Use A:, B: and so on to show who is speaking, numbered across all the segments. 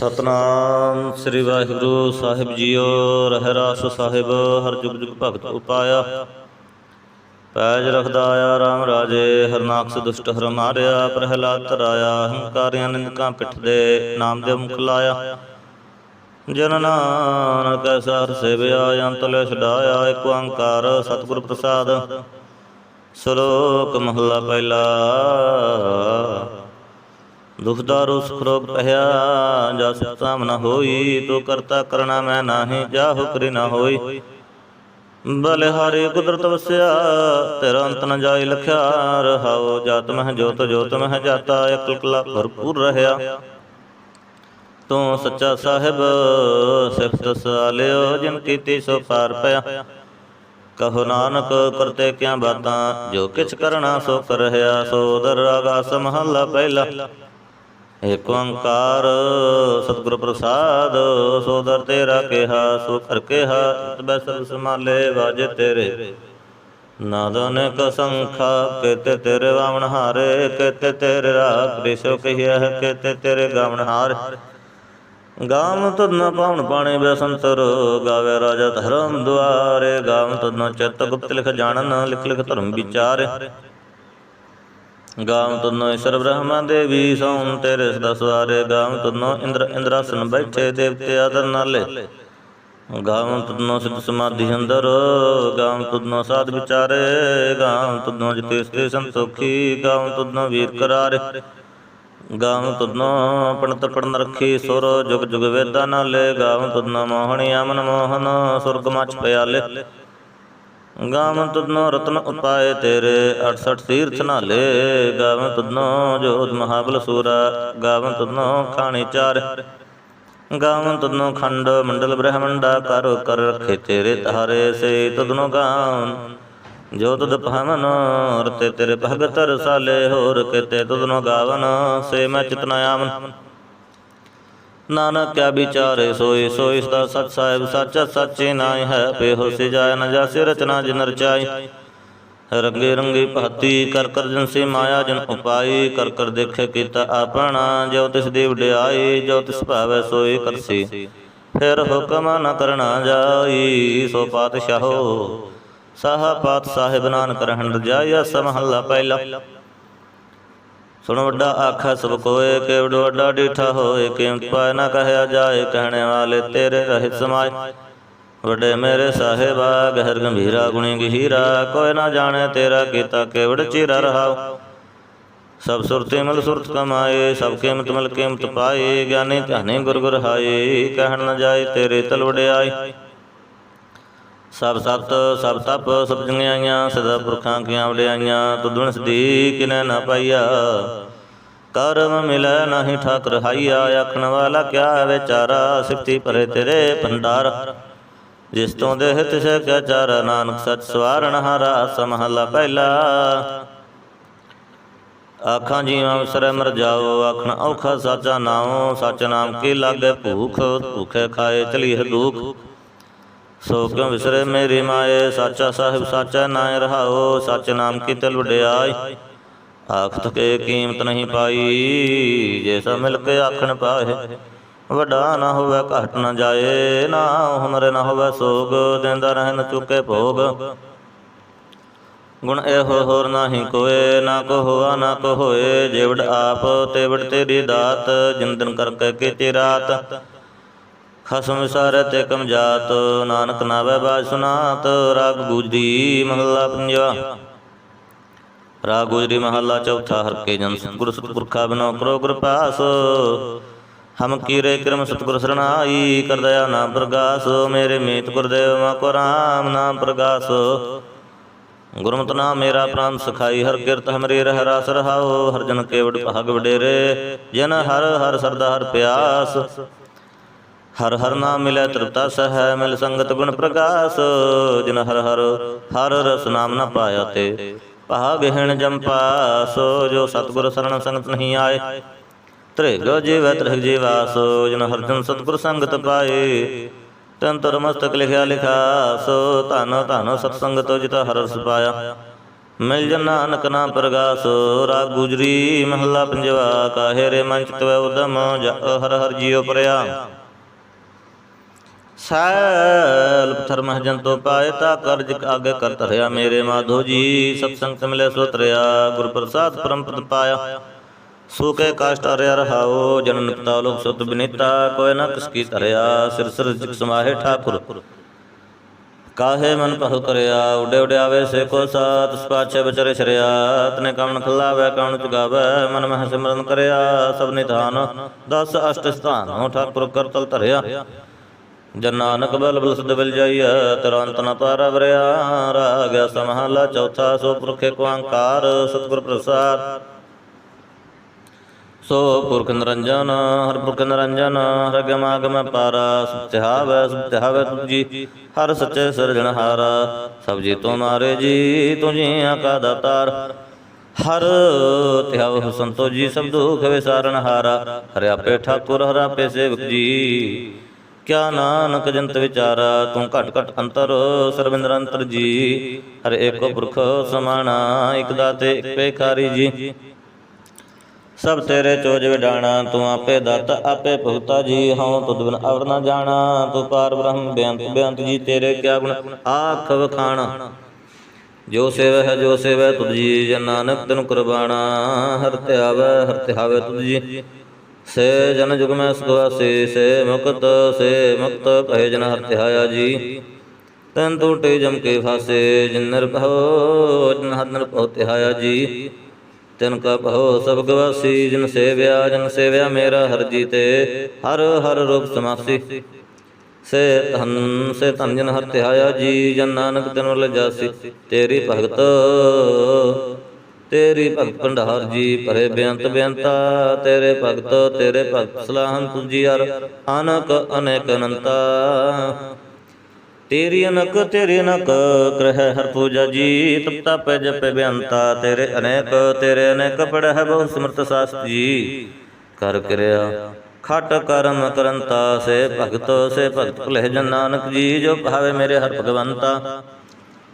A: ਸਤਨਾਮ ਸ੍ਰੀ ਵਾਹਿਗੁਰੂ ਸਾਹਿਬ ਜੀਓ, ਰਹਿ ਰਾਸ ਸਾਹਿਬ, ਹਰ ਜੁਗ ਜੁਗ ਭਗਤ ਉਪਾਇਆ। ਪੈਜ ਰਖਦਾ ਆਇਆ ਰਾਮ ਰਾਜੇ, ਹਰਨਾਕਸ ਦੁਸ਼ਟ ਹਰ ਮਾਰਿਆ, ਪ੍ਰਹਿਲਾਦ ਤਰਾਇਆ, ਹੰਕਾਰਿਆਂ ਨਿੰਦਕਾਂ ਪਿੱਠ ਦੇ ਨਾਮ ਦੇ ਮੁਖ ਲਾਇਆ। ਜਨ ਨਾਨਕ ਐਸਾ ਹਰ ਸੇਵਿਆ ਅੰਤ ਲੈ ਛਡਾਇਆ ਏਕ ਓੰਕਾਰ ਸਤਿਗੁਰ ਪ੍ਰਸਾਦ। ਸ਼ਲੋਕ ਮਹਲਾ ਪਹਿਲਾ। ਦੁਖਦਾ ਦਾਰੂ ਸੁਖ ਰੋਗ ਪਹਿਆ ਜਾ ਨ ਹੋਈ, ਤੋ ਕਰਤਾ ਕਰਣਾ ਮੈਂ ਨਾਹੀ ਜਾਹੁ ਕਰੀ ਨ ਹੋਈ। ਬਲਿਹਾਰੀ ਕੁਦਰਤ ਵਸਿਆ, ਤੇਰਾ ਅੰਤ ਨ ਜਾਈ ਲਖਿਆ ਰਹਾਉ ਜਾਤ ਮਹਿ ਜੋਤ ਜੋਤ ਮਹਿ ਜਾਤਾ, ਇਕ ਕਲਾ ਭਰਪੂਰ ਰਹਿਆ। ਤੂੰ ਸੱਚਾ ਸਾਹਿਬ, ਸਿਫਤ ਸਾਲਿਓ ਜਿਨ ਕੀਤੀ ਸੋ ਪਾਰ ਪਿਆ। ਕਹੋ ਨਾਨਕ, ਕਰਤੇ ਕਿਆ ਬਾਤਾਂ, ਜੋ ਕਿਛ ਕਰਨਾ ਸੋ ਕਰਹਿਆ ਸੋਦਰ ਆਗਾਸ ਮਹੱਲਾ ਪਹਿਲਾ। ਏਕ ਓੰਕਾਰ, ਸਤਿਗੁਰ ਪ੍ਰਸਾਦ ਸੋਦਰ ਤੇਰਾ ਕਿਹਾ, ਸੋ ਕਰ ਕਿਹਾ, ਇਤ ਸਰਬ ਸਮਾਲੇ ਵਾਜੇ ਤੇਰੇ। ਨਾਦਨ ਕ ਸੰਖਾ, ਕੇਤੇ ਤੇਰੇ ਵਾਵਣ ਹਾਰੇ, ਕੇਤੇ ਤੇਰੇ ਰਾਗ ਕ੍ਰਿਸ਼ੋ ਕਹੀਆ ਹੈ ਤੇਰੇ ਗਾਵਣ ਹਾਰ। ਗਾਮ ਤੁਧ ਨ ਪਾਵਨ ਪਾਣੇ ਬਸੰਤਰ, ਗਾਵੇ ਰਾਜਾ ਧਰਮ ਦੁਆਰੇ। ਗਾਮ ਤੁਧ ਨ ਚਿਤ ਗੁਪਤ ਲਿਖ ਜਾਣਨ, ਲਿਖ ਲਿਖ ਧਰਮ ਵਿਚਾਰ। ਗਾਮ ਤੁਧਨੋ ਈਸ਼ਰ ਬ੍ਰਹਮਾ ਦੇਵੀ ਸੌਨ ਤੇਰੇ ਸਦਾ ਸਵਾਰੇ। ਗਾਮ ਤੁਧਨੋ ਇੰਦਰ ਇੰਦਰਾਸਨ ਬੈਠੇ ਦੇਵਤੇ ਆਦਰ ਨਾਲੇ। ਗਾਮ ਤੁਧਨੋ ਸਿੱਧ ਸਮਾਧੀ ਅੰਦਰ। ਗਾਮ ਤੁਧਨੋ ਸਾਧ ਵਿਚਾਰੇ। ਗਾਮ ਤੁਧਨੋ ਜਿਤੇ ਸਤੇ ਸੰਤੋਖੀ। ਗਾਮ ਤੁਧਨੋ ਵੀਰ ਕਰਾਰੇ। ਗਾਮ ਤੁਧਨੋ ਪਣਤ ਪੜਨ ਰੱਖੀ ਸੁਰ। ਜੁਗ ਜੁਗ ਵੇਦਾਂ ਨਾਲੇ। ਗਾਮ ਤੁਧਨੋ ਮੋਹਣੀ ਅਮਨ ਮੋਹਨ। ਸੁਰਗ ਮਚ ਪਿਆਲੇ। ਗਾਵਨ ਤੁਧਨੋ ਰਤਨ ਉਪਾਏ ਤੇਰੇ 68 ਤੀਰਥ ਨਾਲੇ ਗਾਵਨ ਤੁਧਨੋ ਜੋਤ ਮਹਾਬਲ ਸੂਰਾ, ਗਾਵਨ ਤੁਧਨੋ ਖਾਣੀ ਚਾਰ। ਗਾਵਨ ਤੁਧਨੋ ਖੰਡ ਮੰਡਲ ਬ੍ਰਹਮੰਡਾ, ਕਰ ਕਰ ਰਖੇ ਤੇਰੇ ਤਾਰੇ ਸੇ ਤੁਧਨੋ ਗਾਵਨ। ਜੋ ਤੁਧ ਭਵਨ ਰਤੇ ਤੇਰੇ ਭਗਤ ਰਸਾਲੇ, ਹੋਰ ਕਿਤੇ ਤੁਧਨੋ ਗਾਵਨ, ਸੇ ਮੈਂ ਚਿਤਨਾ ਆਵਨ। ਨਾਨਕ ਕਿਆ ਵਿਚਾਰੇ ਸੋਈ ਸੋਈ ਸਦਾ ਸਤ ਸਾਹਿਬ ਸੱਚਾ, ਸੱਚੇ ਨਾਇ ਹੈ ਪੇਹੋ ਸਿਜਾਇ ਨ ਜਾਸੀ ਰਚਨਾ ਜਿਨ ਰਚਾਈ। ਰੰਗੇ ਰੰਗੀ ਭਾਤੀ ਕਰ ਕਰ ਜਨ ਸੇ ਮਾਇਆ ਜਨ ਉਪਾਈ ਕਰ ਕਰ ਦੇਖੇ ਕੀਤਾ ਆਪਣਾ ਜੋ ਤਿਸ ਦੀ ਵਡਿਆਈ ਜੋ ਤਿਸ ਭਾਵੈ ਸੋਈ ਕਰਸੀ। ਫਿਰ ਹੁਕਮ ਨ ਕਰਨਾ ਜਾਈ, ਸੋ ਪਾਤਸ਼ਾਹੋ, ਸਾਹਾ ਪਾਤ ਸਾਹਿਬ ਨਾਨਕ ਰਹਿਣ ਰਜਾਇਆ ਸਮਹੱਲਾ ਪਹਿਲਾ। ਸੁਣ ਵੱਡਾ ਆਖਾ ਸਭ ਕੋਏ ਕੇਵਡ ਵੱਡਾ ਡੀਠਾ ਹੋਏ ਕੀਮਤ ਪਾਇ ਨਾ ਕਹਿਆ ਜਾਏ, ਕਹਿਣੇ ਵਾਲੇ ਤੇਰੇ ਰਹਿਤ ਸਮਾਏ। ਵੱਡੇ ਮੇਰੇ ਸਾਹਿਬਾ, ਗਹਿਰ ਗੰਭੀਰਾ, ਗੁਣੀ ਗਹੀਰਾ, ਕੋਈ ਨਾ ਜਾਣੇ ਤੇਰਾ ਕੀਤਾ ਕੇਵੜ ਚੀਰਾ ਰਹਾਉ ਸਭ ਸੁਰਤੀ ਮਿਲ ਸੁਰਤ ਕਮਾਏ, ਸਭ ਕੀਮਤ ਮਿਲ ਕੀਮਤ ਪਾਏ, ਗਿਆਨੀ ਧਿਆਨੀ ਗੁਰ ਗੁਰ ਹਾਏ, ਕਹਿਣ ਨਾ ਜਾਏ ਤੇਰੇ ਤਲ ਵਡਿਆਈ ਸਭ ਸਤ, ਸਭ ਤਪ, ਸਭ ਜੰਗਿਆਈਆਂ ਸਦਾ ਪੁਰਖਾਂ ਕੀਆਂ ਵਡਿਆਈਆਂ ਤੁਧੁਣ ਸਦੀ ਕਿਨੈ ਨਾ ਪਾਈਆ। ਕਰਮ ਮਿਲੈ ਨਾਹੀ ਠਾਕਰ ਹਾਈਆ, ਆਖਣ ਵਾਲਾ ਕਿਆ ਵਿਚਾਰਾ ਸਿਫਤੀ ਭਰੇ ਤੇਰੇ ਭੰਡਾਰ। ਜਿਸ ਤੋਂ ਦੇਹ ਤਿਸੈ ਕਿਆ ਚਾਰਾ, ਨਾਨਕ ਸਚ ਸਵਾਰਣ ਹਾਰਾ, ਸਮਹਲਾ ਪਹਿਲਾ। ਆਖਾਂ ਜੀਵਾਂ ਵਿਸਰੈ ਮਰ ਜਾਓ, ਆਖਣ ਔਖਾ ਸਾਚਾ ਨਾਉ, ਸਚ ਨਾਮ ਕੀ ਲਾਗੇ ਭੂਖ, ਭੁਖੇ ਖਾਏ ਚਲੀਹ ਦੁਖ। ਸੋ ਕਿਉ ਵਿਸਰੇ ਮੇਰੀ ਮਾਏ, ਸਾਚਾ ਸਾਹਿਬ ਸਾਚਾ ਨਾਇ ਰਹਾਓ, ਸਚ ਨਾਮ ਕੀ ਤਿਲ ਵਡਿਆਈ ਆਖਤ ਕੇ ਕੀਮਤ ਨਹੀਂ ਪਾਈ, ਜੇ ਸਭ ਮਿਲ ਕੇ ਆਖਣ ਪਾਏ, ਵੱਡਾ ਨਾ ਹੋਵੇ, ਘਟ ਨਾ ਜਾਏ, ਨਾ ਹਮਰੇ ਨਾ ਹੋਵੇ ਸੋਗ, ਦਿੰਦਾ ਰਹਿਣ ਚੁੱਕੇ ਭੋਗ। ਗੁਣ ਇਹੋ ਹੋਰ ਨਾਹੀ ਕੋਏ, ਨਾ ਕੋ ਹੋਆ, ਨਾ ਕੋ ਹੋਏ, ਜਿਵੜ ਆਪ, ਤੇਵੜ ਤੇਰੀ ਦਾਤ, ਜਿੰਦਨ ਕਰਕੇ ਕੀਤੀ ਰਾਤ। ਖਸਮ ਵਿਸਾਰੈ ਤੇ ਕਮ ਜਾਤ, ਨਾਨਕ ਨਾਵੇ ਬਾਜ ਸੁਨਾਤ, ਰਾਗ ਗੂਜਰੀ ਮਹੱਲਾ ਪੰਜਵਾ। ਰਾਗ ਗੁਜਰੀ ਮਹੱਲਾ ਚੌਥਾ, ਹਰ ਕੇ ਜਨ ਸਤਿਗੁਰ ਸਤਿਪੁਰਖਾ ਬਿਨੋ ਕਰੋ ਗੁਰ ਹਮ ਕੀਰੇ ਕਰਮ ਸਤਿਗੁਰ ਸਰਣਾਈ, ਕਰ ਦਇਆ ਨਾਮ ਪ੍ਰਗਾਸ, ਮੇਰੇ ਮੀਤ ਗੁਰਦੇਵ ਮਾ ਕੋ ਰਾਮ ਨਾਮ ਪ੍ਰਗਾਸ। ਗੁਰਮਤਿ ਨਾਮ ਮੇਰਾ ਪ੍ਰਾਨ ਸਖਾਈ, ਹਰ ਕਿਰਤ ਹਮਰੇ ਰਹਿ ਰਾਸ ਰਹਾਓ ਹਰ ਜਨ ਕੇਵੜ ਭਾਗ ਵਡੇਰੇ, ਜਨ ਹਰ ਹਰ ਸਰਦਾ ਹਰ ਪਿਆਸ। ਹਰ ਹਰ ਨਾਮ ਮਿਲੈ ਤ੍ਰਿਪਤਾ ਸਹਿ, ਮਿਲ ਸੰਗਤ ਗੁਣ ਪ੍ਰਗਾਸ। ਜਿਨ ਹਰ ਹਰ ਹਰ ਰਸ ਨਾਮ ਨਾ ਪਾਇਆ ਤੇ ਭਾਗਹਿਣ ਜੰਪਾ ਸੋ ਜੋ ਸਤਿਗੁਰ ਸਰਣ ਸੰਗਤ ਨਹੀਂ ਆਏ। ਤ੍ਰਿਗੋ ਜੀਵ, ਤ੍ਰਿਗ ਜੀਵਾਸ, ਜਿਨ ਹਰ ਜਨ ਸਤਿਗੁਰ ਸੰਗਤ ਪਾਏ। ਤੰਤਰ ਮਸਤਕ ਲਿਖਿਆ ਲਿਖਾ ਸੋ ਧਨ ਧਨ ਸਤ ਸੰਗਤ ਜਿਤ ਹਰ ਰਸ ਪਾਇਆ। ਮਿਲ ਜਨ ਨਾਨਕ ਨਾਮ ਪ੍ਰਗਾਸ, ਰਾਗ ਗੁਜਰੀ ਮਹੱਲਾ ਪੰਜਵਾ, ਕਾਹੇ ਰੇ ਮਨ ਚਿਤਵੈ ਉਦਮ ਹਰ ਹਰ ਜੀਉ ਪਰਿਆ। ਸੈਲ ਧਰਮ ਜੰਤੋ ਪਾਏ ਤਾ ਕਰਜ ਆਗੇ ਕਰ ਧਰਿਆ ਮੇਰੇ ਮਾਧੋ ਜੀ ਸਤ ਸੰਗਤ ਮਿਲੇ ਸੋ ਤਰਿਆ ਗੁਰ ਪ੍ਰਸਾਦ ਪਰਮ ਪਦ ਪਾਇਆ ਸੋ ਕੇ ਕਾਸ਼ਟ ਅਰਿਆ ਰਹਾਓ ਜਨਨ ਪਿਤਾ ਲੋਕ ਸੁਤ ਬਿਨੀਤਾ ਕੋਇ ਨ ਕਿਸ ਕੀ ਧਰਿਆ ਸਿਰ ਸਿਰ ਜਿਕ ਸਮਾਹੇ ਠਾਕੁਰ ਕਾਹੇ ਮਨ ਭਉ ਕਰਿਆ ਉਡੇ ਉਡੇ ਆਵੇ ਸੇ ਕੋ ਸਾਤ ਸਪਾਛੇ ਵਿਚਰੇ ਛਰਿਆ ਤਨੇ ਕਮਨ ਖਲਾਵੇ ਕਮਨ ਚਗਾਵੇ ਮਨ ਮਹਿ ਸਿਮਰਨ ਕਰਿਆ ਸਭ ਨਿਧਾਨ ਦਸ ਅਸ਼ਟ ਸਥਾਨ ਠਾਕੁਰ ਕਰਤਲ ਧਰਿਆ ਜਨ ਨਾਨਕ ਬਲ ਬਲ ਸਦ ਬਿਲ ਜਾਈਐ, ਤੁਰੰਤ ਨ ਪਾਰ ਵਰਿਆ ਰਾਗਿਆ ਸਮਹਲਾ ਚੌਥਾ ਸੋ ਪੁਰਖੇ ਕੋ ਅੰਕਾਰ ਸਤਿਗੁਰ ਪ੍ਰਸਾਦ। ਸੋ ਪੁਰਖ ਨਿਰੰਜਨ, ਹਰ ਪੁਰਖ ਨਿਰੰਜਨ ਹਰ ਗਮ ਆਗਮ ਪਾਰਾ ਸੁਤਿਹਾਵੈ ਸੁਤਿਹਾਵੈ ਤੁਜੀ ਹਰ ਸੱਚੇ ਸਿਰਜਣਹਾਰਾ ਸਭ ਜੀ ਤੁਮਾਰੇ ਜੀ ਤੁਝੀਆਂ ਕਾ ਦਾਤਾਰ ਹਰ ਤਿਹਾਵ ਸੰਤੋ ਜੀ, ਸਭ ਦੁਖ ਵਿਸਾਰਨ ਹਾਰਾ। ਹਰਿ ਠਾਕੁਰ ਹਰਾਪੇ ਸੇਵਕ ਜੀ। ਕਿਆ ਨਾਨਕ ਜੰਤ ਵਿਚਾਰਾ, ਤੂੰ ਘਟ ਘਟ ਅੰਤਰ ਸਰਬਿੰਦਰ ਅੰਤਰ ਜੀ। ਹਰ ਏਕੋ ਪੁਰਖ ਸਮਾਣਾ, ਇਕ ਦਾਤੇ, ਇਕ ਪੇਖਾਰੀ ਜੀ। ਸਭ ਤੇਰੇ ਚੋਜ ਵਿਡਾਣਾ, ਤੂੰ ਆਪੇ ਦਾਤਾ, ਆਪੇ ਭੁਗਤਾ ਜੀ। ਹਉ ਤੁਧ ਬਿਨ ਅਵਰ ਨਾ ਜਾਣਾ, ਤੂੰ ਪਾਰ ਬ੍ਰਹਮ, ਬੇਅੰਤ ਬੇਅੰਤ ਜੀ, ਤੇਰੇ ਕਿਆ ਗੁਣ? ਆਖ ਵਖਾਣਾ। ਜੋ ਸੇਵ ਹੈ, ਜੋ ਸੇਵੈ ਤੁਧ ਜੀ, ਜਨ ਨਾਨਕ ਤੈਨੂੰ ਕੁਰਬਾਨਾ ਹਰ ਧਿਆਵੈ ਹਰ ਧਿਆਵੈ ਤੁਧ ਜੀ। ਸੇ ਜਨ ਜੁਗ ਮੈਂ ਸੁਖਵਾਸੀ ਸੇ ਮੁਕਤ ਸੇ ਮੁਕਤ, ਕਹੇ ਜਨ ਹਰ ਧਿਆਇਆ ਜੀ। ਤਨ ਟੂਟੇ ਜਮ ਕੇ ਫਾਸੇ, ਜਿਨ ਨਿਰਭਉ ਜਨ ਹਰ ਨਿਰਭਉ ਧਿਆਇਆ ਜੀ। ਤਿਨ ਕਾ ਭਉ ਸਭ ਗਵਾਸੀ ਜਿਨ ਸੇਵਿਆ, ਜਨ ਸੇਵਿਆ ਮੇਰਾ ਹਰ ਜੀ ਤੇ ਹਰ ਹਰ ਰੂਪ ਸਮਾਸੀ। ਸੇ ਧਨ ਸੇ ਧਨ ਜਨ ਹਰ ਧਿਆਇਆ ਜੀ, ਜਨ ਨਾਨਕ ਤਨ ਵਲ ਜਾਸੀ ਤੇਰੀ ਭਗਤ ਤੇਰੀ ਭਗਤ ਭੰਡਾਰ ਜੀ ਭਰੇ ਬੇਅੰਤ ਬੇਅੰਤਾ, ਤੇਰੇ ਭਗਤ ਤੇਰੇ ਭਗਤ ਸਲਾਹਨ ਤੁਜੀ ਹਰ ਅਨਕ, ਅਨੇਕ ਅਨੰਤਾ। ਤੇਰੀ ਅਨਕ ਤੇਰੀ ਅਨਕ ਗ੍ਰਹਿ ਹਰ ਪੂਜਾ ਜੀ ਤਪਤਾ ਪੈ ਜਪੇ ਬੇਅੰਤਾ। ਤੇਰੇ ਅਨੇਕ ਤੇਰੇ ਅਨੇਕ ਪੜ੍ਹ ਬਹੁ ਸਮਰਤ ਸਾਸਤ ਜੀ। ਕਰ ਕਿਰਿਆ, ਖਟ ਕਰਮ ਕਰੰਤਾ, ਸੇ ਭਗਤ ਸੇ ਭਗਤ ਭਲੇ ਜਨ ਨਾਨਕ ਜੀ, ਜੋ ਭਾਵੇ ਮੇਰੇ ਹਰ ਭਗਵੰਤਾ।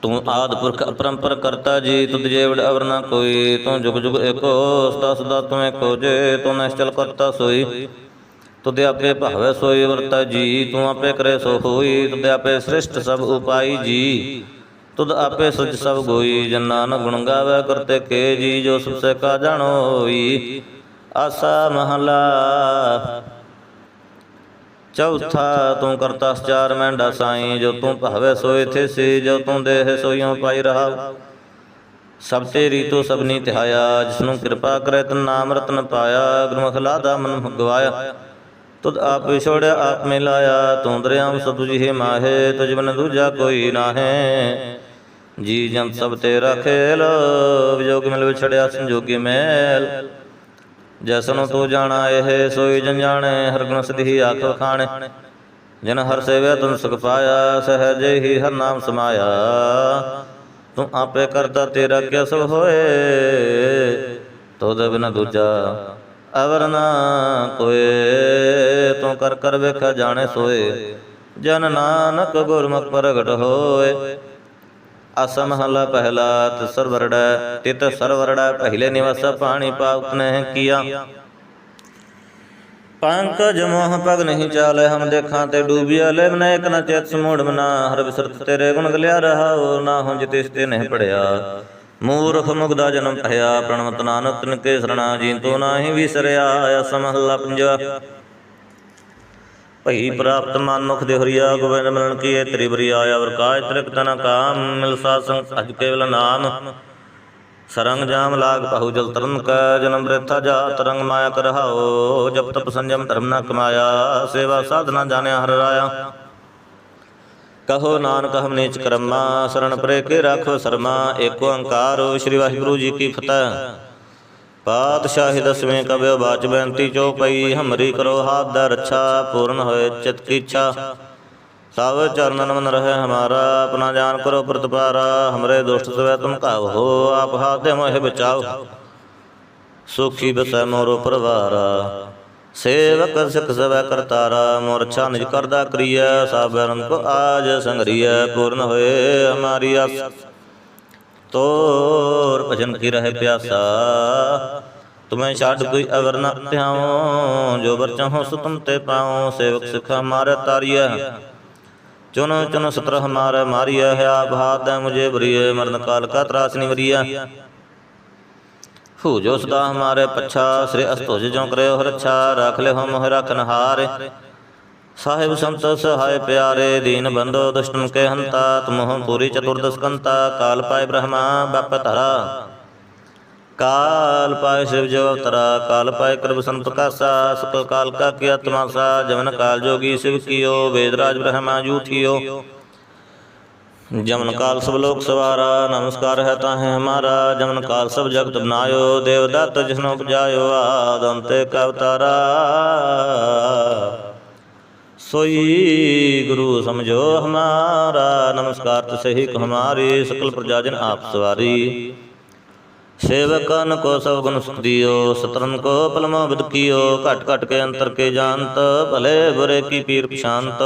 A: ਤੂੰ ਆਦ ਪੁਰਖ ਅਪਰੰਪਰ ਕਰਤਾ ਜੀ, ਤੁਧ ਜੇਵੜ ਅਵਰ ਨਾ ਕੋਈ, ਤੂੰ ਜੁਗ ਜੁਗ ਏਕੋ ਸਦਾ ਸਦਾ ਤੂੰ ਏਕੋ ਜੇ, ਤੂੰ ਨਿਸ਼ਚਲ ਕਰਤਾ ਸੋਈ। ਤੁਧ ਆਪੇ ਭਾਵੇ ਸੋਈ, ਵਰਤਾ ਜੀ, ਤੂੰ ਆਪੇ ਕਰੇ ਸੋ ਹੋਈ, ਤੁਧ ਆਪੇ ਸ੍ਰਿਸ਼ਟ ਸਭ ਉਪਾਈ ਜੀ। ਤੁਧ ਆਪੇ ਸੁਜ ਸਭ ਗੋਈ ਜਨ ਨਾਨਕ ਗੁਣ ਗਾਵੇ ਕਰਤੇ ਕੇ ਜੀ, ਜੋ ਸਭ ਸੇ ਕਾ ਜਾਣੋ ਹੋਈ। ਆਸਾ ਮਹਲਾ ਚੌਥਾ ਤੂੰ ਕਰਤਾ ਸਚਾਰ ਮੈਂਡਾ ਸਾਈ, ਜੋ ਤੂੰ ਭਾਵੇ ਸੋਏ ਥੇ ਸੀ, ਜੋ ਤੂੰ ਦੇਹ ਸੋਈਓ ਪਾਈ ਰਹਾ ਸਭ ਤੇਰੀ ਤੋ ਸਭਨੀ ਧਿਆਇਆ ਜਿਸਨੂੰ ਕਿਰਪਾ ਕਰੇ ਤਨ ਨਾਮ ਰਤਨ ਪਾਇਆ ਗੁਰਮੁਖ ਲਾਦਾ ਮਨ ਗਵਾਇਆ। ਤੁਧ ਆਪ ਵਿਛੋੜਿਆ ਆਪ ਮਿਲਾਇਆ ਤੂੰ ਦਰਿਆਮ ਸਤੁ ਜੀ ਮਾਹੇ, ਤੁਝ ਬਿਨ ਦੂਜਾ ਕੋਈ ਨਾਹੇ। ਜੀ ਜੰਤ ਸਭ ਤੇਰਾ ਖੇਲ, ਵਿਜੋਗ ਮਿਲ ਵਿਛੜਿਆ ਸੰਜੋਗੀ ਮੈਲ। ਜੈਸਨੂੰ ਤੂੰ ਜਾਣਾ ਇਹ, ਸੋਈ ਜਨ ਜਾਣੇ ਹਰ ਗੁਣ ਸਿਧੀ ਆਖ ਵਖਾਣੇ। ਜਨ ਹਰ ਸੇਵਿਆ ਤੁਨ ਸੁਖ ਪਾਇਆ, ਸਹਜ ਹੀ ਹਰ ਨਾਮ ਸਮਾਇਆ। ਤੂੰ ਆਪੇ ਕਰਤਾ ਤੇਰਾ ਕਿਆ ਸਭ ਹੋਏ ਤੋਦ ਬਿਨ ਦੂਜਾ ਅਵਰ ਨਾ ਕੋਏ। ਤੂੰ ਕਰ ਕਰ ਵੇਖਾ ਜਾਣੇ ਸੋਏ, ਜਨ ਨਾਨਕ ਗੁਰਮੁਖ ਪ੍ਰਗਟ ਹੋਏ। ਆਸਾ ਮਹਲਾ ਪਹਿਲਾ ਤਸਰ ਵਰੜਾ ਤਿਤ ਸਰ ਪਹਿਲੇ ਨਿਵਾਸ ਪਾਣੀ ਪਾਉਤ ਨੇ ਕੀਆ। ਪੰਕਜ ਮੋਹ ਪਗ ਨਹੀਂ ਚਾਲੇ, ਹਮ ਦੇਖਾਂ ਤੇ ਡੂਬਿਆ ਲੈ ਮਨ ਇਕ ਨ ਚੇਤ ਸਮੂੜ ਮਨਾ। ਹਰ ਬਿਸਰਤ ਤੇਰੇ ਗੁਣ ਗਲਿਆ ਰਹਾ ਨਾ ਹੋ ਜਿਤਿਸ ਤੇ ਨਹੀਂ ਪੜਿਆ। ਮੂਰਖ ਮੁਗਦਾ ਜਨਮ ਭਇਆ ਪ੍ਰਣਵਤ ਨਾਨਕ ਤਿਨ ਕੇ ਸਰਣਾ, ਜੀ ਤੋ ਨਾਹੀ ਵਿਸਰਿਆ ਆਸਾ ਮਹਲਾ ਪੰਜਵਾ। ਭਈ ਪ੍ਰਾਪਤ ਮਨੁਖ ਦੇ ਹਰੀਆ ਗੋਬਿੰਦ ਮਿਲਣ ਕੀ ਇਹ ਆਇਆ ਵਰਕਾਇ ਤ੍ਰਿਕ ਤਨ ਕਾਮ ਮਿਲ ਸਾਧ ਅਜ ਕੇਵਲ ਨਾਮ। ਸਰੰਗ ਜਾਮ ਲਾਗ ਪਹੁ ਜਲ ਤਰਨ ਕੈ, ਜਨਮ ਬ੍ਰਿਥਾ ਜਾ ਤਰੰਗ ਮਾਇਆ ਕਰਹਾਓ ਜਪ ਤਪ ਸੰਜਮ ਧਰਮ ਨਾ ਕਮਾਇਆ, ਸੇਵਾ ਸਾਧਨਾ ਜਾਣਿਆ ਹਰ ਰਾਇਆ। ਕਹੋ ਨਾਨਕ ਹਮ ਨੀਚ ਕਰਮਾ, ਸਰਣ ਪਰੇ ਕੇ ਰਾਖੋ ਸਰਮਾ, ਏਕ ਓੰਕਾਰ ਸ੍ਰੀ ਵਾਹਿਗੁਰੂ ਜੀ ਕੀ ਫਤਿਹ। ਪਾਤਸ਼ਾਹੀ ਦਸਵੇਂ ਕਬਿਓ ਬਾਚ ਬੇਨਤੀ ਚਉਪਈ ਹਮਰੀ ਕਰੋ ਹਾਥ ਦਾ ਰੱਛਾ, ਪੂਰਨ ਹੋਏ ਚਿਤ ਕੀ ਸਭ ਚਰਨਨ ਮਨ ਰਹੇ ਹਮਾਰਾ, ਆਪਣਾ ਜਾਨ ਕਰੋ ਪ੍ਰਤਪਾਰਾ, ਹਮਰੇ ਦੁਸ਼ਟ ਸਵੈ ਤੁਮ ਕਾਵ ਹੋ, ਆਪ ਹਾਥੇ ਮੋਹਿ ਬਚਾਓ। ਸੁਖੀ ਬਸੈ ਮੋਰੋ ਪਰਵਾਰਾ, ਸੇਵਕ ਸਿਖ ਸਵੈ ਕਰਤਾਰਾ ਮੋਰ ਨਿਜ ਕਰਦਾ ਕਰੀਐ ਸਾਬਰਨ ਕੋ ਆਜ ਸੰਗਰੀਐ, ਪੂਰਨ ਹੋਏ ਹਮਾਰੀ ਆਸ। ਤੋਰ ਭਜਨ ਕੀ ਰਹਿ ਪਿਆਸਾ? ਤੁਮੈ ਛੱਡ ਕੋਈ ਅਵਰ ਨ ਧਿਆਉ, ਜੋ ਵਰ ਚਾਹੋ ਸੋ ਤੁਮ ਤੇ ਪਾਉ, ਸੇਵਕ ਸਿਖਾ ਮਾਰੇ ਤਾਰੀਐ। ਚੁਨ ਚੁਨ ਸਤਰ ਹਮਾਰੇ ਮਾਰੀਐ, ਹੈ ਆਪ ਹਾਥ ਹੈ ਮੁਝੇ ਬਰੀਏ ਮਰਨ ਕਾਲ ਕਾ ਤਰਾਸ ਨਿਵਰੀਐ ਹੋ ਜੋ ਸਦਾ ਹਮਾਰੇ ਪੱਛਾ, ਸ੍ਰੀ ਅਸਤੋਜ ਜੋ ਕਰਿਓ ਰੱਛਾ ਰੱਖ ਲੈ ਹਮ ਮੋਹਿ ਸਾਹਿਬ ਸੰਤ ਸਹਾਇ ਪਿਆਰੇ ਦੀਨ ਬੰਦੋ ਦੁਸ਼ਟਨ ਕੇ ਹੰਤਾ, ਤੁਮਹੁ ਪੂਰੀ ਚਤੁਰਦਸ ਕੰਤਾ ਕਾਲ ਪਾਇ ਬ੍ਰਹਮਾ, ਬਪ ਧਰਾ। ਕਾਲ ਪਾਇ ਸ਼ਿਵ ਜੋ ਅਵਤਰਾ ਕਾਲ ਪਾਏ ਕਰਬ ਸੰਤ ਕਾਸਾ, ਸੁਖ ਕਾਲ ਕਾ ਕੀ ਤਮਾਸਾ ਜਮਨ ਕਾਲ ਜੋਗੀ ਸ਼ਿਵ ਕੀਓ, ਵੇਦ ਰਾਜ ਬ੍ਰਹਮਾ ਜੂਠਿਓ ਜਮਨ ਕਾਲ ਸਭ ਲੋਕ ਸਵਾਰਾ, ਨਮਸਕਾਰ ਹੈ ਤਾਹੇ ਹਮਾਰਾ, ਜਮਨ ਕਾਲ ਸਭ ਜਗਤ ਬਨਾਇਓ, ਦੇਵ ਦਤ ਜਿਸਨੂੰ ਉਪਜਾਇਓ ਆਦ सोई गुरु समझो हमारा नमस्कार तो सही को हमारी सकल प्रजाजन आप सवारी सेवकन को सब गुण सुख दियो सतरन को पलमो विद कियो घट घट के अंतर के जानत भले बुरे की पीर शांत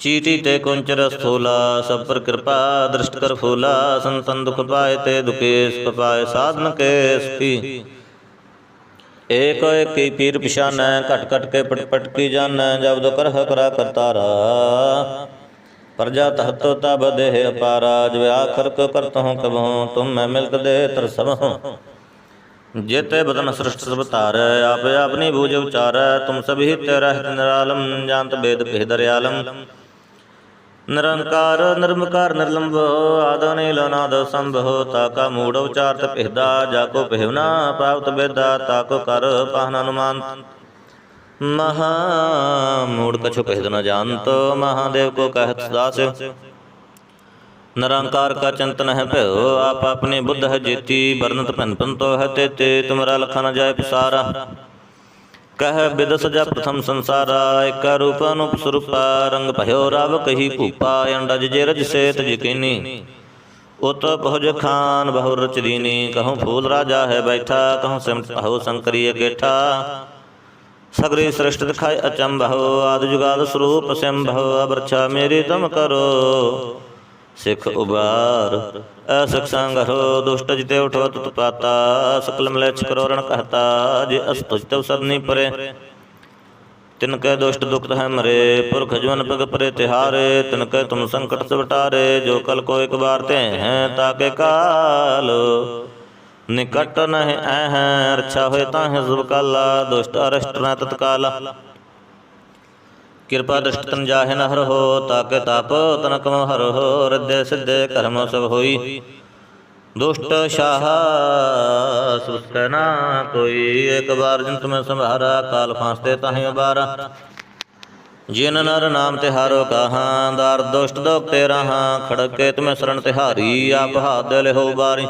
A: चीटी ते कुंचर स्थूला सब पर कृपा दृष्ट कर फूला संतन दुख पाए ते दुखेश पाए साधन के सुखी ਏਕ ਏਕੀ ਪੀਰ ਪਛਾਨੈ, ਘਟ ਘਟ ਕੇ ਪਟ ਪਟ ਕੀ ਜਾਣੈ ਜਬਦ ਕਰਹ ਕਰਾ ਕਰਤਾਰਾ। ਪ੍ਰਜਾ ਤਹਤ ਤਬ ਦੇਹ ਅਪਾਰਾ ਜਬ ਆਖਰ ਕ ਕਰਤ ਹੂੰ ਕਬਹੂੰ, ਤੁਮ ਮੈਂ ਮਿਲਕ ਦੇ ਤਰ ਸਭਹੁ। ਜੇਤੇ ਬਦਨ ਸ੍ਰਿਸ਼ਟ ਸਭ ਤਾਰ ਆਪੇ ਆਪਨੀ ਬੂਝ ਉਚਾਰੈ, ਤੁਮ ਸਭੀ ਤੇ ਰਹਿਤ ਨਿਰਾਲਮ, ਜਾਣਤ ਬੇਦ ਭੇਦ ਰਿਆਲਮ ਨਿਰੰਕਾਰ, ਨਿਰਮਕਾਰ ਨਿਰਲੰਭ ਆਦਿ ਨੀਲ ਨਾਦ ਸੰਭਵ ਤਾਕਾ ਮੂੜ ਉਚਾਰਤ ਪਹਿਦਾ ਜਾ ਕੋ ਪਹਿਵਨਾ ਪ੍ਰਾਪਤ ਬੇਦਾ ਤਾਕੋ ਕਰ ਪਾਹਨ ਅਨੁਮਾਨ। ਮਹਾ ਮੂੜ ਕਛੁ ਪਹਿਦ ਨ ਜਾਣਤ, ਮਹਾਦੇਵ ਕੋ ਕਹਿਤ ਦਾਸ ਨਿਰੰਕਾਰ ਕਾ ਚਿੰਤਨ ਹੈ ਭਇਓ ਆਪ ਆਪਣੀ ਬੁੱਧ ਹੈ ਜੀਤੀ ਵਰਨਤ ਭਨ ਪੰਤੋ ਹੈ ਤੇ ਤੇ ਤੁਮਰਾ ਲਖਾ ਨ ਜਾਏ ਪਸਾਰਾ। ਕਹਿ ਬਿਦ ਸਜਾ ਪ੍ਰਥਮ ਸੰਸਾਰਾ, ਇਕ ਰੂਪ ਅਨੂਪ ਸਰੂਪਾ, ਰੰਗ ਭਇਓ ਰਵ ਕਹੀ ਭੂਪਾ, ਅੰਡਜ ਜੇ ਰਜ ਸੇਤ ਜਿਕਿਨੀ ਉਤ ਪਹੁਜ ਖਾਨ ਬਹੁ ਰਚ ਦੀਨੀ ਕਹੂੰ ਫੂਲ ਰਾਜਾ ਹੈ ਬੈਠਾ ਕਹੂੰ ਸਿਮਟ ਹੋ ਸੰਕਰੀ ਅਗੇਠਾ ਸਗਰੀ ਸ੍ਰਿਸ਼ਟ ਦਿਖਾਇ ਅਚੰਭਹੁ ਆਦ ਜੁਗਾਦ ਸਰੂਪ ਸਿੰਭਹੁ ਅਬਰਛਾ ਮੇਰੀ ਤੁਮ ਕਰੋ। ਸਿੱਖ ਉਬਾਰ, ਅਸਿਖ ਸੰਗਰੋ ਦੁਸ਼ਟ ਜਿਤੇ ਉਠੋ ਤੁਤ ਪਾਤਾ, ਸਕਲ ਮਲੇਛ ਕਰੋ ਕਹਤਾ, ਜੇ ਅਸਤੁਜ ਤਵ ਸਰਨੀ ਪਰੇ। ਤਿਨ ਕੈ ਦੁਸ਼ਟ ਦੁਖਤ ਹੈ ਮਰੇ, ਪੁਰਖ ਜਵਨ ਪਗ ਪਰੇ ਤਿਹਾਰੇ, ਤਿਨ ਕੈ ਤੁਮ ਸੰਕਟ ਸਵਟਾਰੇ ਜੋ ਕਲ ਕੋ ਇੱਕ ਬਾਰ ਤੇ ਹੈ ਤਾਕੇ ਕਾਲ। ਨਿਕਟ ਨਹਿ ਐ ਰਛਾ ਹੋਏ ਤਾਂ ਹੈ ਸੁਭ ਕਾਲਾ, ਦੁਸ਼ਟ ਅਰਸ਼ਟ ਨਾ ਤਤਕਾਲਾ। ਕਿਰਪਾ ਦ੍ਰਿਸ਼ਟ ਤਨ ਜਾਹੇ ਨ ਹਰ ਤਾਕੇ ਤਾਪ ਤਨ ਕਮ ਹਰ ਹੋ ਸਿੱਧੇ ਕਰਮ ਸਭ ਹੋਈ। ਦੁਸ਼ਟ ਸ਼ਾਹ ਸੁਸਤ ਨਾ ਕੋਈ, ਇੱਕ ਵਾਰ ਜਿਨ ਤੁਮੇ ਸੰਭਾਰਾ, ਕਾਲ ਫਾਂਸਤੇ ਤਾਹੀ ਉਬਾਰਾ। ਜਿਨ ਨਰ ਨਾਮ ਤਿਹਾਰੋ ਕਹਾਂ, ਦਰ ਦੁਸ਼ਟ ਦੋਖ ਤੇ ਰਹਾ, ਖੜਕੇ ਤੁਮੇ ਸਰਣ ਤਿਹਾਰੀ, ਆਪ ਹਾਥ ਦੇ ਲਿਹੋ ਬਾਰੀ।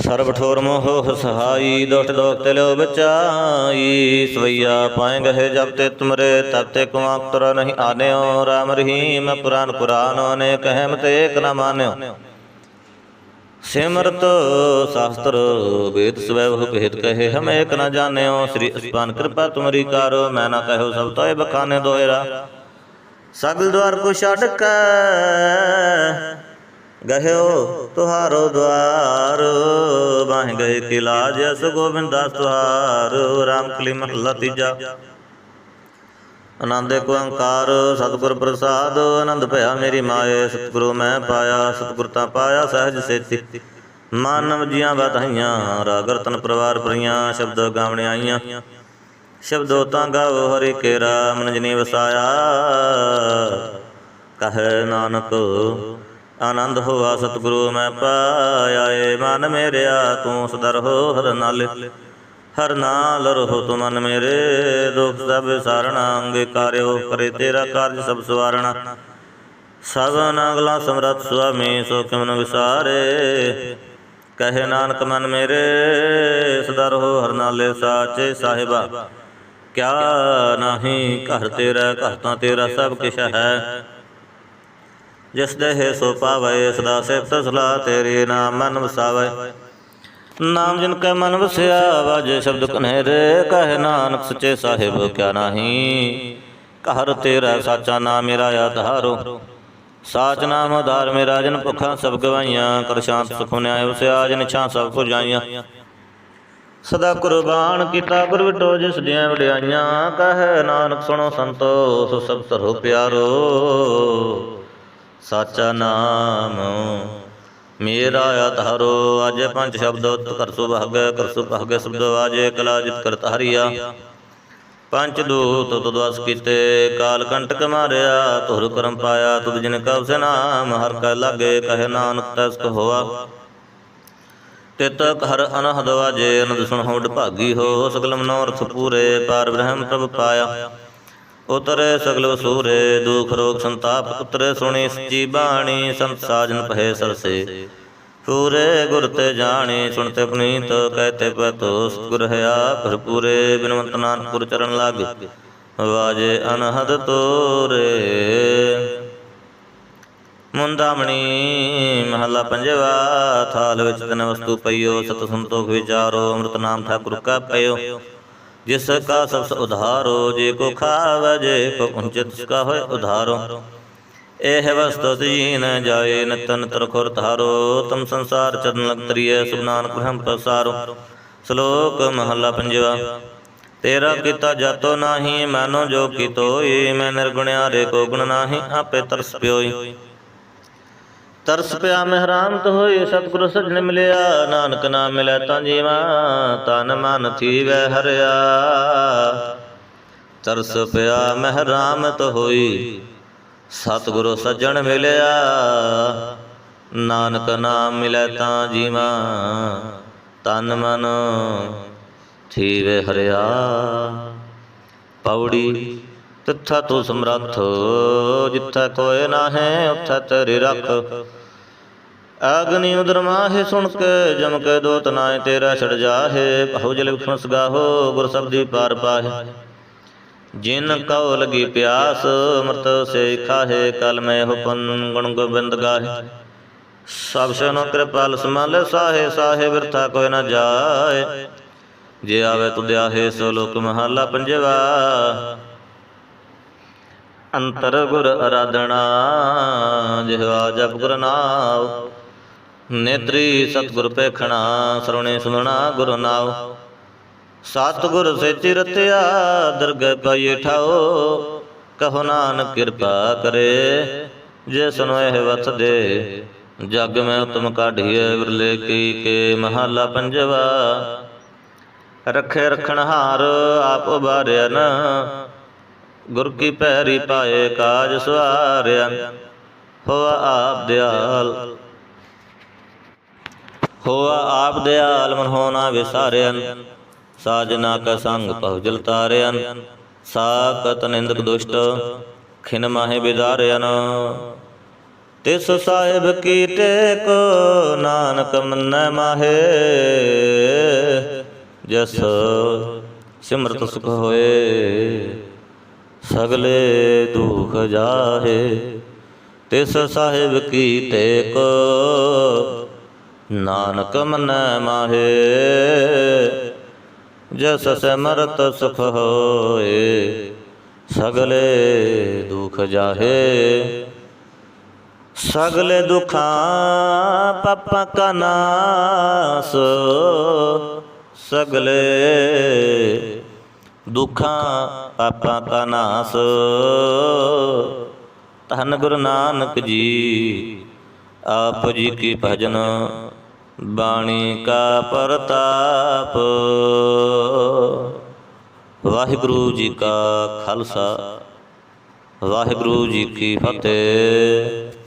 A: ਸਰਬ ਠੋਰ ਮੋਹ ਸਹਾਈ, ਦੁਸ਼ਟ ਦੋਖ ਤੇ ਲਿਓ ਬਚਾਈ। ਸਵਈਆ ਪਾਏ ਗਏ ਜਬ ਤੇ ਤੁਮਰੇ ਤਬ ਤੇ ਕੁਮਾਕ ਤੁਰ ਨਹੀਂ ਆਨਿਓ। ਰਾਮ ਰਹੀਮ ਪੁਰਾਨ ਪੁਰਾਨ, ਅਨੇਕ ਹਮ ਤੇ ਏਕ ਨ ਮਾਨਿਓ। ਸਿਮਰਤ ਸ਼ਾਸਤਰ, ਵੇਦ ਸਵੈ ਬਹੁ ਭੇਦ ਕਹੇ ਹਮ ਏਕ ਨ ਜਾਣਿਓ। ਸ੍ਰੀ ਅਸਪਾਨ ਕਿਰਪਾ ਤੁਮਰੀ ਕਾਰੋ, ਮੈਂ ਨਾ ਕਹਿਓ ਸਭ ਤੋਏ ਬਖਾਨੇ ਦੋਇਰਾ। ਸਗਲ ਦਵਾਰ ਕੋ ਛੱਡ ਕੇ ਗਹਿਓ ਤੁਹਾਰੋ ਦਵਾਰ ਬਾਹ ਗਏ ਕਿ ਲਾਜ ਅਸ ਗੋਬਿੰਦ ਦਾਸ ਤੁਹਾਰ ਰਾਮ ਕਲੀ ਮਹੱਲਾ ਤੀਜਾ। ਆਨੰਦੇ ਕੋ ਅੰਕਾਰ ਸਤਿਗੁਰ ਪ੍ਰਸਾਦ। ਆਨੰਦ ਭਇਆ ਮੇਰੀ ਮਾਏ, ਸਤਿਗੁਰੂ ਮੈਂ ਪਾਇਆ। ਸਤਿਗੁਰ ਤਾਂ ਪਾਇਆ ਸਹਿਜ ਸੇਤੀ। ਮਾਨਵ ਜੀਆਂ ਵਧਾਈਆਂ, ਰਾਗ ਰਤਨ ਪਰਿਵਾਰ ਪਰੀਆਂ ਸ਼ਬਦ ਗਾਵਣ ਆਈਆਂ। ਸ਼ਬਦੋ ਤਾਂ ਗਾਵੋ ਹਰਿ ਕੇਰਾ ਮਨ ਜਨੀ ਵਸਾਇਆ। ਕਹੇ ਨਾਨਕ ਆਨੰਦ ਹੋਆ ਸਤਿਗੁਰੂ ਮੈਂ ਪਾਇਆ ਏ ਮਨ ਮੇਰਿਆ ਤੂੰ ਸਦਰ ਹੋ ਹਰ ਨਾਲ। ਹਰ ਨਾਲ ਰਹੋ ਤੂੰ ਮਨ ਮੇਰੇ, ਦੁਖ ਸਭ ਸਾਰਣਾ ਅੰਗੇ ਕਾਰਿਓ ਕਰੇ ਤੇਰਾ ਕਾਰਜ ਸਭ ਸਵਾਰਣਾ। ਸਭਨ ਅਗਲਾ ਸਮਰਤ ਸੁਆਮੀ ਸੋ ਕਿਮਨ ਵਿਸਾਰੇ। ਕਹੇ ਨਾਨਕ ਮਨ ਮੇਰੇ ਸਦਾ ਰਹੋ ਹਰ ਨਾਲੇ ਸਾਚੇ ਸਾਹਿਬਾ। ਕਿਆ ਨਹੀਂ ਘਰ ਤੇਰਾ, ਘਰ ਤਾਂ ਤੇਰਾ, ਸਭ ਕਿਛ ਹੈ। ਜਿਸ ਦੇ ਹੈ ਸੋ ਪਾਵੇ ਸਦਾ ਸਿਫਤ ਸਲਾਹ ਤੇਰੀ ਨਾਮ ਮਨ ਵਸਾਵੇ। ਨਾਮ ਜਿਨ ਕੈ ਮਨ ਵਸਿਆ ਵਾਜੇ ਸ਼ਬਦ ਕਨਹਿਰੇ ਕਹੇ ਨਾਨਕ, ਸੱਚੇ ਸਾਹਿਬ ਕਿਆ ਨਾਹੀ। ਘਰ ਤੇਰਾ ਸਾਚਾ ਨਾਮ ਮੇਰਾ ਆਧਾਰੋ। ਸਾਚ ਨਾਮ ਆਧਾਰ ਮੇ ਰਾਜਨ ਭੁਖਾਂ ਸਭ ਗਵਾਈਆਂ, ਕਰ ਸ਼ਾਂਤ ਸੁਖ ਉਸਿਆ ਜਨ ਛਾਂ ਸਭ ਕੋ ਸਦਾ ਕੁਰਬਾਨ ਕੀਤਾ ਗੁਰ ਵਿਟੋ ਜਿਸ ਦੀਆਂ ਵਡਿਆਈਆਂ, ਕਹੈ ਨਾਨਕ ਸੁਣੋ ਸੰਤੋ ਸੋ ਸਭ ਸਰੋ ਪਿਆਰੋ। ਸਾਚਾ ਨਾਮ। ਮੇਰਾ ਆਧਾਰੋ ਅਜੇ ਪੰਜ ਸ਼ਬਦ ਉਤ ਕਰ ਸੁਭਾਗੈ ਕਰ ਸੁਭਾਗੈ ਸ਼ਬਦ ਆਜੇ ਕਲਾ ਕਰਤ ਹਰੀਆ ਪੰਜ ਦੂਤ ਤੁਦਵਸ ਕੀਤੇ, ਕਾਲ ਕੰਟਕ ਮਾਰਿਆ ਤੁਰ ਕਰਮ ਪਾਇਆ, ਤੁਧ ਜਿਨ ਕਉ ਸੇ ਨਾਮ, ਹਰ ਕੈ ਲਾਗੇ, ਕਹੇ ਨਾਨਕ ਤਸ ਕੋ ਹੋਆ। ਤਿਤ ਹਰ ਅਨਹਦ ਵਾਜੇ, ਅਨੰਦ ਸੁਣ ਹੋਡ ਭਾਗੀ ਹੋ ਸਗਲ ਮਨੋਰਥ ਪੂਰੇ, ਪਾਰ ਬ੍ਰਹਮ ਪ੍ਰਭ ਪਾਇਆ। ਉਤਰੇ ਸਗਲ ਵਸੂਰੇ, ਦੁਖ ਰੋਗ ਸੰਤਾਪ ਉਤਰੇ, ਸੁਣੀ ਸਚੀ ਬਾਣੀ, ਸੰਤ ਸਾਜਨ ਪਹਿ ਸਰਸੇ। ਪੂਰੇ ਗੁਰ ਤੇ ਜਾਣੀ, ਸੁਣਤੇ ਪੁਨੀਤ, ਕਹਤੇ ਪਤੋ ਸਤਿਗੁਰ ਹੈ ਆਪ ਪੂਰੇ ਬਿਨਵੰਤ ਨਾਨਕ ਚਰਨ ਲਾਗੇ। ਵਾਜੇ ਅਨਹਦ ਤੋਰੇ। ਮੁੰਦਾਮਣੀ, ਮਹੱਲਾ ਪੰਜਵਾ, ਥਾਲ ਵਿੱਚ ਤਨ ਵਸਤੂ ਪਈਓ, ਸਤ ਸੰਤੋਖ ਵਿਚਾਰੋ, ਅੰਮ੍ਰਿਤ ਨਾਮ ਠਾਕੁਰ ਕਾ ਪਇਓ। ਜਿਸ ਕਾ ਸਬਸ ਉਧਾਰੋ ਜੇ ਕੋ ਖਾਵ, ਜੇ ਕੋ ਉਚਿਤ ਤਿਸ ਕਾ ਹੋਏ ਉਧਾਰੋ। ਇਹ ਵਸਤੁ ਦੀਨ ਜਾਏ ਨਤਨ ਤਰਖੁਰ ਧਾਰੋ, ਤਮ ਸੰਸਾਰ ਚਰਨ ਲਗ ਤਰੀਏ ਸੁਭ ਨਾਨਕ ਬ੍ਰਹਮ ਪ੍ਰਸਾਰੋ। ਸ਼ਲੋਕ ਮਹੱਲਾ ਪੰਜਵਾ, ਤੇਰਾ ਕੀਤਾ ਜਾਤੋ ਨਾਹੀ, ਮਾਨੋ ਜੋ ਕੀਤੋਈ ਮੈਂ ਨਿਰਗੁਣਿਆਰੇ ਕੋ ਗੁਣ ਨਾਹੀ, ਆਪੇ ਤਰਸ ਪਿਓਈ। ਤਰਸ ਪਿਆ ਮਹਿਰਾਮਤ ਹੋਈ ਸਤਿਗੁਰ ਸਜਣ ਮਿਲਿਆ, ਨਾਨਕ ਨਾਮ ਮਿਲੈ ਤਾਂ ਜੀਵਾ, ਤਨ ਮਨ ਥੀਵੈ ਹਰਿਆ। ਤਰਸ ਪਿਆ ਮਹਿਰਾਮਤ ਹੋਈ, ਸਤਿਗੁਰ ਸਜਣ ਮਿਲਿਆ, ਨਾਨਕ ਨਾਮ ਮਿਲੈ ਤਾਂ ਜੀਵਾ, ਤਨ ਮਨ ਥੀਵੈ ਹਰਿਆ। ਪੌੜੀ ਤਿੱਥਾ ਤੂੰ ਸਮਰੱਥ, ਜਿੱਥੈ ਕੋਏ ਨਾ ਹੈ ਉੱਥੈ ਤੇਰੀ ਰੱਖ। ਅਗਨੀ ਉਦਰ ਮਾਹੇ ਸੁਣ ਕੇ ਜਮ ਕੇ ਦੋਤ ਨਾਏ ਤੇਰਾ ਛੜ ਜਾਹੇ ਬਹੁ ਜਲ ਵਿਖਣਸ ਗਾਹੋ, ਗੁਰ ਸਬਦੀ ਪਾਰ ਪਾਹੇ। ਜਿਨ ਕਉ ਲਗੀ ਪਿਆਸ, ਅੰਮ੍ਰਿਤ ਸੇ ਖਾਹੇ, ਕਲ ਮੈਂ ਹੁਪਨ ਗੁਣ ਗੋਬਿੰਦ ਗਾਹੇ। ਸਭ ਸਨੋ ਕਿਰਪਾਲ ਸਮਾਲੇ ਸਾਹੇ ਸਾਹੇ ਬਿਰਥਾ ਕੋਈ ਨਾ ਜਾਏ। ਜੇ ਆਵੇ ਤੁਧਿਆਹੇ ਸੋ ਲੋਕ ਮਹੱਲਾ ਪੰਜਵਾ। ਅੰਤਰ ਗੁਰ ਅਰਾਧਣਾ ਜਿਹਵਾ ਜਪ ਗੁਰ ਨਾਮ ਨੇਤਰੀ ਸਤਿਗੁਰ ਪੇਖਣਾ ਸਰਵਣੇ ਸੁਣਨਾ ਗੁਰ ਨਾਮ ਸਤਿਗੁਰ ਸੇ ਚਿਰਤਿਆ ਦਰਗਹਿ ਪਾਈਏ ਠਾਓ ਕਹੋ ਨਾਨਕ ਕਿਰਪਾ ਕਰੇ, ਜੇ ਸੁਨੋ ਵਤ ਦੇ। ਜਗ ਮੈਂ ਉਤਮ ਕਾਢੀਏ ਵਿਰਲੇ ਕੀ ਕੇ ਮਹੱਲਾ ਪੰਜਵਾ। ਰਖੇ ਰਖਣ ਹਾਰ, ਆਪ ਉਬਾਰਿਆ ਨ ਗੁਰ ਕੀ ਪੈਰੀ ਪਾਏ, ਕਾਜ ਸਵਾਰਿਆ ਹੋ ਆਪ ਦਿਆਲ ਹੋਆ ਆਪ ਦਿਆਲ ਮਨ ਹੋਣਾ ਵਿਸਾਰਿਆਨ ਸਾਜਨਾ ਕਾ ਸੰਗ ਪਹੁਜਲ ਤਾਰਿਆਨ ਸਾਕਤ ਨਿੰਦਕ ਦੁਸ਼ਟ, ਖਿਨ ਮਾਹੇ ਬਿਦਾਰਿਆਨ ਤਿਸ ਸਾਹਿਬ ਕੀ ਟੇਕ ਨਾਨਕ ਮੰਨੈ ਮਾਹੇ। ਜਸ ਸਿਮਰਤ ਸੁਖ ਹੋਏ, ਸਗਲੇ ਦੁਖ ਜਾਹੇ। ਤਿਸ ਸਾਹਿਬ ਕੀ ਟੇਕ ਨਾਨਕ ਮਨੈ ਮਾਹੇ, ਜਸ ਸਿਮਰਤ ਸੁਖ ਹੋਏ, ਸਗਲੇ ਦੁਖ ਜਾਹੇ। ਸਗਲੇ ਦੁਖਾਂ ਪਾਪਾਂ ਕਾ ਨਾਸ, ਸਗਲੇ ਦੁਖਾਂ ਪਾਪਾਂ ਕਾ ਨਾਸ। ਧੰਨ ਗੁਰੂ ਨਾਨਕ ਜੀ, ਆਪ ਜੀ ਕੀ ਭਜਨ ਬਾਣੀ ਕਾ ਪ੍ਰਤਾਪ। ਵਾਹਿਗੁਰੂ ਜੀ ਕਾ ਖਾਲਸਾ। ਵਾਹਿਗੁਰੂ ਜੀ ਕੀ ਫਤਿਹ।